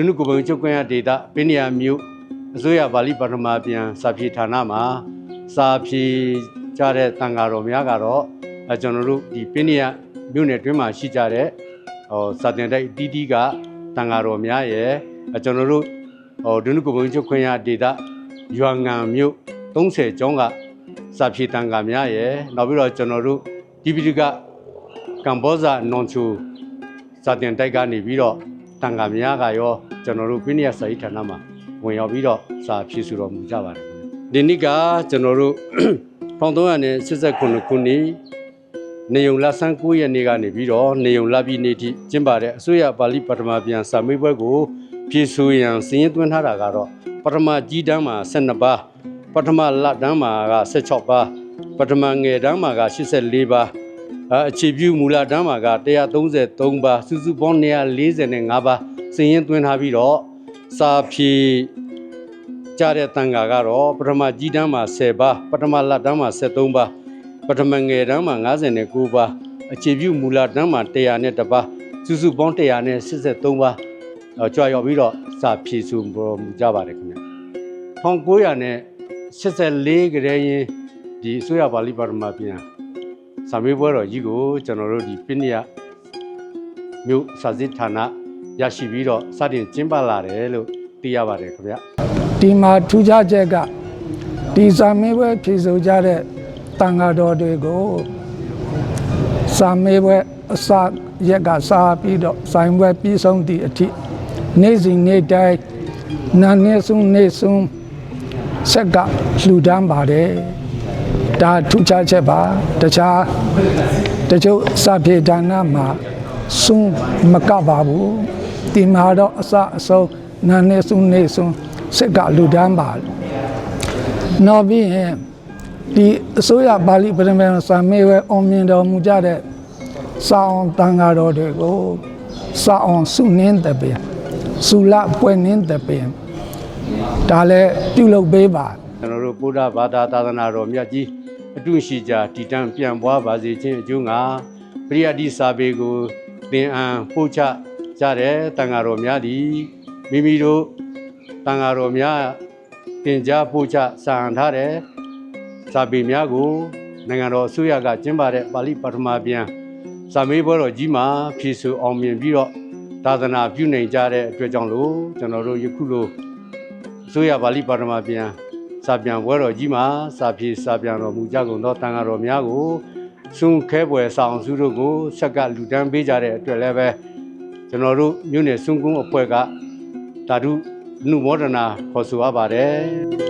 ဒုနုကိုပုံချုပ်ခွင့်ရဒေတာပင်နီယာမြို့အစိုးရပါဠိပါရမပြန်စာဖြေဌာနမှာစာဖြေကြတဲ့တန်ဃာတော်များကတော့အဲကျွန်တော်တို့ဒီပင်နီယာမြို့နယ်တွင်းမှာရှိကြတဲ့ဟောစာတင်တိုက်တီးတီးကတန်ဃာတော်များရဲ့အဲကျွန်တော်တို့ဟောဒုနုကိုပုံချုပ်ခွင့်ရဒေတာရွာငံမြို့30ကျောင်းကစာဖြေတန်ဃာများရဲ့နောက်ပြီးတော့ကျွန်တော်တို့ဒီပီဒီကကမ္ဘောဇာနွန်ချူစာတင်တိုက်ကနေပြီးတော့ တန်ခါများကရောကျွန်တော်တို့ပြည့်ညက်စာရေးဌာနမှာဝင်ရောက်ပြီးတော့စာဖြည့်ဆိုတော်မူကြပါတယ်ခင်ဗျဒီနေ့ကကျွန်တော်တို့1389ခုနှစ်နေုံလဆန်း9ရက်နေ့ကနေပြီးတော့နေုံလပြည်နေ့ထိကျင်းပတဲ့အစိုးရပါဠိပထမပြန်စာမေးပွဲကိုဖြည့်ဆိုရန်စည်ရင်သွင်းထားတာကတော့ပထမကြီးတန်းမှာ12ပါးပထမလတန်းမှာက16ပါးပထမငယ်တန်းမှာက84ပါး အဲအခြေပြုမူလတန်းမှာက133ပါစုစုပေါင်း245ပါစည်ရင်သွင်းထားပြီးတော့စာဖြေကြတဲ့တန်ဃာကတော့ပထမကြီးတန်းမှာ10ပါပထမလတန်းမှာ73ပါပထမငယ်တန်းမှာ59ပါအခြေပြုမူလတန်းမှာ101ပါစုစုပေါင်း183ပါအဲကြွရောက်ပြီးတော့စာဖြေဆိုပေါ်မူကြပါတယ်ခင်ဗျ1984ကလေးရင်ဒီအစိုးရပါဠိပါရမပြန် စာမေးပွဲတော်ကြီးကိုကျွန်တော်တို့ဒီပညတ်မြို့စာစစ်ဌာနရရှိပြီးတော့စတင်ကျင်းပလာတယ်လို့သိရပါတယ်ခင်ဗျဒီမှာထူးခြားချက်ကဒီစာမေးပွဲဖြေဆိုကြတဲ့တန်ဃာတော်တွေကိုစာမေးပွဲအစရက်ကစားပြီးတော့ဆိုင်ပွဲပြီးဆုံးသည့်အထိနေ့စဉ်နေ့တိုင်းနာနေဆုံးနေ့ဆုံးဆက်ကလှူဒန်းပါတယ် ဒါထူးခြားချက်ပါတခြားတချို့စာပြေဒါနမှာဆုံးမကပါဘူးဒီမှာတော့အစအဆုံးနာနေဆုံးနေ့ဆုံးဆက်ကလှူဒန်းပါနောက်ပြီးရင်ဒီအစိုးရပါဠိပရမန်စာမေးပွဲအောင်မြင်တော်မူကြတဲ့စာအောင်တန်ဃာတော်တွေကိုစာအောင်စုနှင်းတဲ့ပြန်စုလပွဲနှင်းတဲ့ပြန်ဒါလည်းပြုလုပ်ပေးပါကျွန်တော်တို့ဗုဒ္ဓဘာသာသာသနာတော်မြတ်ကြီး အတုရှိကြတည်တံ့ပြန်ပွားပါစေခြင်းအကျိုးငါပရိယတ္တိစာပေကိုသင်အံပို့ချကြတဲ့တန်ဃာတော်များသည်မိမိတို့တန်ဃာတော်များသင်ကြားပို့ချစာဟန်ထားတဲ့စာပေများကိုနိုင်ငံတော်အစိုးရကကျင်းပတဲ့ပါဠိပထမပြန်စာမေးပွဲတော်ကြီးမှာဖြည့်ဆိုအောင်မြင်ပြီးတော့သာသနာပြုနိုင်ကြတဲ့အတွက်ကြောင့်လို့ကျွန်တော်တို့ယခုလိုအစိုးရပါဠိပါရမပြန် စာပြန်ပွဲတော်ကြီးမှာစာဖြေစာပြန်တော်မူကြကုန်သောတန်ဃာတော်များကိုဆွန်ခဲပွဲဆောင်စုတို့ကိုဆက်ကလူတန်းပေးကြတဲ့အတွက်လည်းပဲကျွန်တော်တို့မြို့နယ်ဆွန်ကုန်းအဖွဲ့ကဓာတုနှုမောဒနာခေါ်ဆိုရပါတယ်